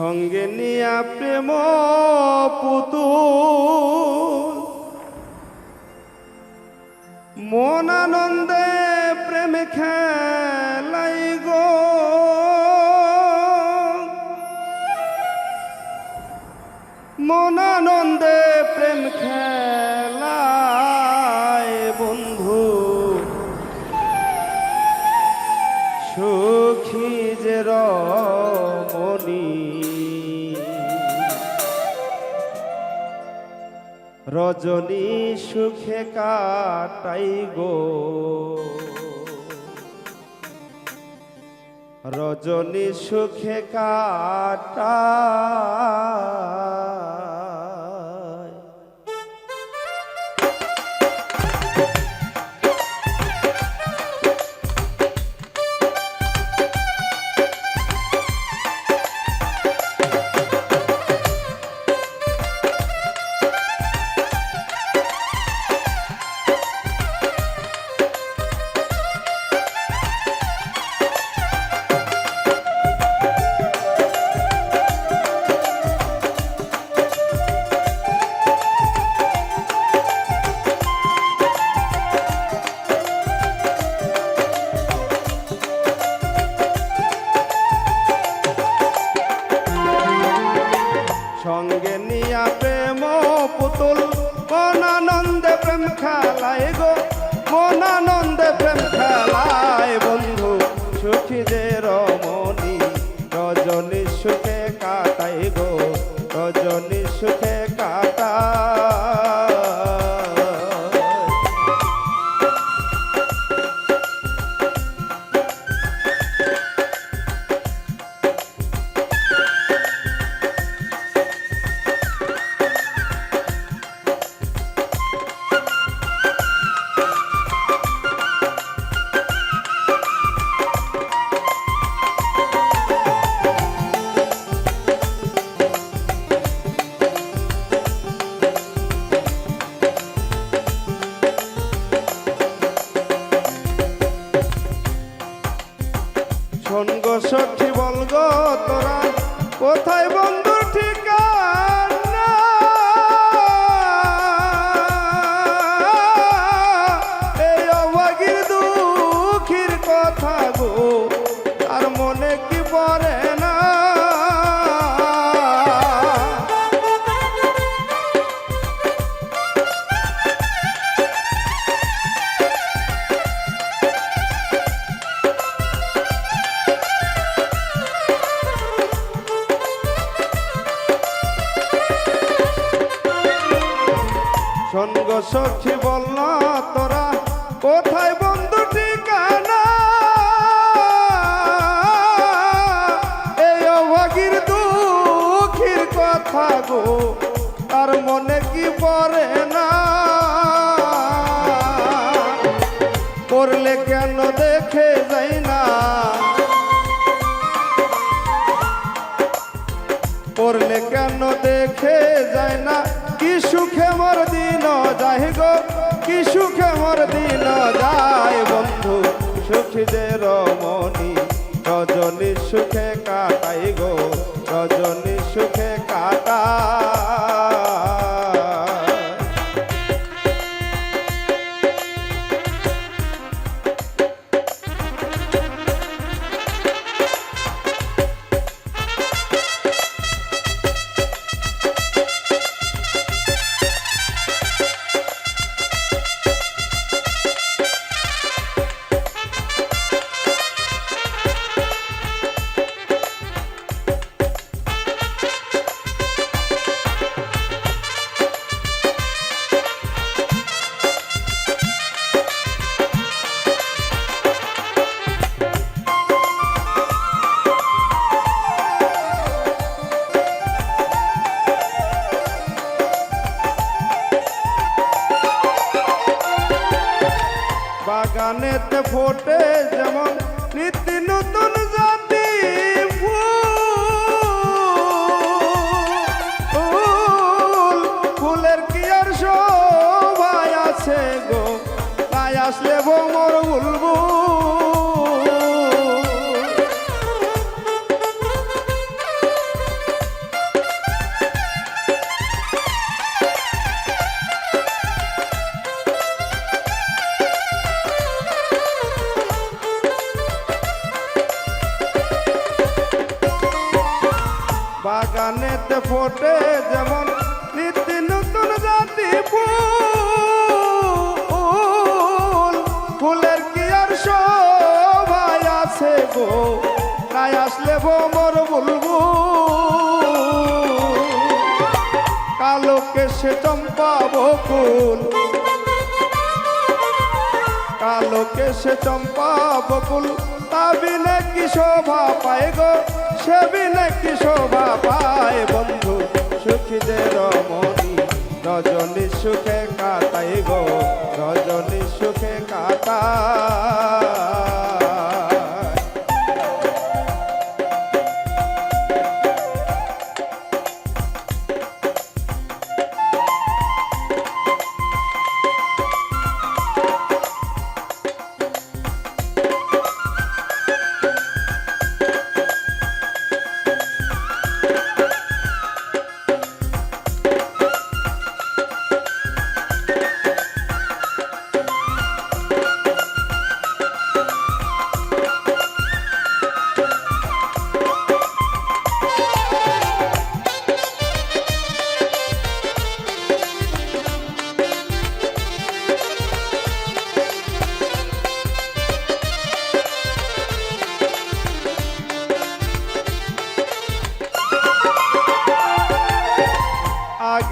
সঙ্গে নিয়া প্রেম পুতু মন আনন্দে প্রেম খেলাই গো। মন আনন্দে প্রেম খেলায় রজনী সুখে কাটাই গো। রজনী সুখে কাটায় নিয়া প্রেম পুতুল, মনানন্দে প্রেম খেলায় গো, মনানন্দে প্রেম খেলায় বন্ধু, সুখী যে রমণী, রজনী সুখে কাটাই গো। সখী বল তোরা কোথায় বন্ধু ঠিকানা? এই অভাগীর দুঃখীর কথা গো, তার মনে কি পড়ে না? করলে কেন দেখে যাই না? করলে কেন দেখে যায় না? কি সুখে মর দিন যায় গো, কি সুখে মোর দিন যায় বন্ধু। সুখী যে রমণী রজনী সুখে কাটাই গো রজনী সুখে কাটা বাগানেতে ফোটে যেমন নিত্য নতুন জাতি ফোটে যেমন নিত্য নতুন জাতি ফুল। ফুলের কি আর শোভায় আছে গো? নাই আসলে ভোমর বুলবু কালো কেশে চম্পা বকুল কালো কেশে চম্পা বকুল তাবি নাকি শোভা পায় গো? সে বি নাকি শোভা পায় বন্ধু, সুখীদের মনি রজনী সুখে কাটাই গো, রজনী সুখে কাটায়।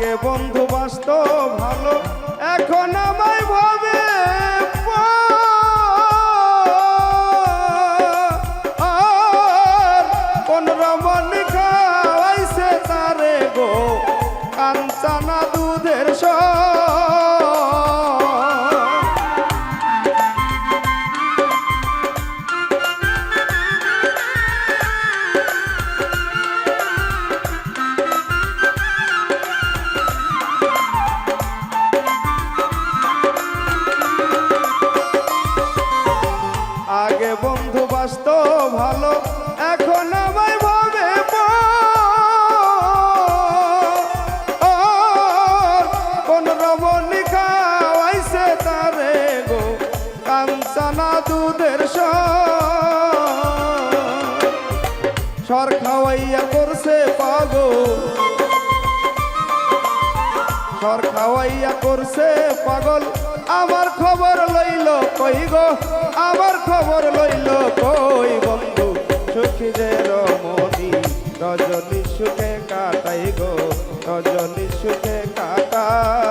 আগে বন্ধু বাসত ভালো, এখন আমায় ভাবে কোন রমণী খাওয়াইছে তারে গো, কাঞ্চানা দুধের সর বাসত ভালো, এখন আমায় ভাবে কোন রমণী খাওয়াইছে তারে গো কাঞ্চানা দুধের সর খাওয়াইয়া করছে পাগল। সর খাওয়াইয়া করছে পাগল। আমার খবর লইল, কই গো? আমার খবর লইল কই বন্ধু? সুখী যে রমণী, রজনী সুখে কাটাই গো, রজনী সুখে কাটাই।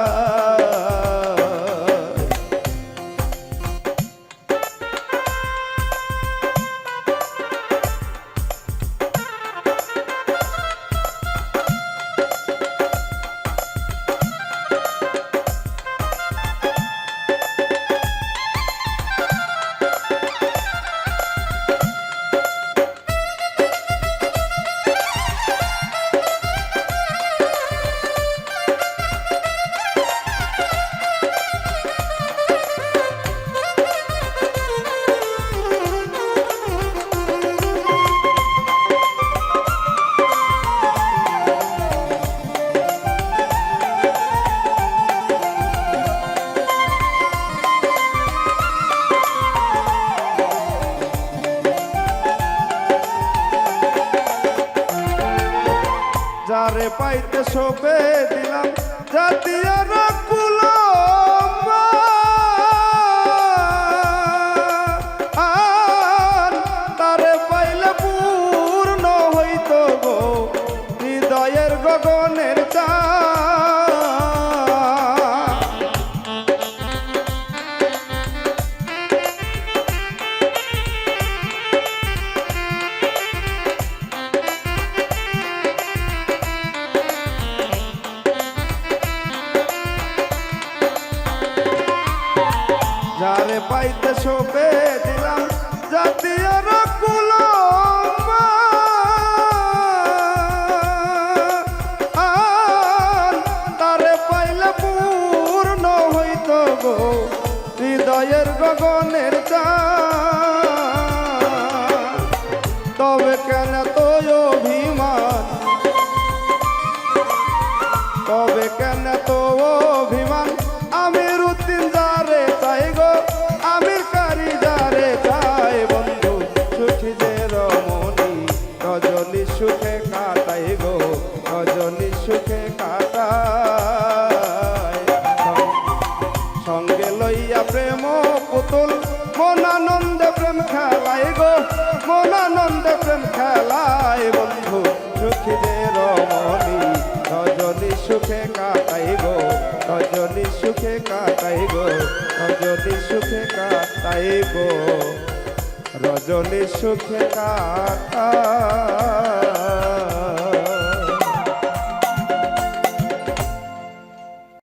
হৃদয়ের গগনের চা রজনী সুখে কাটাইব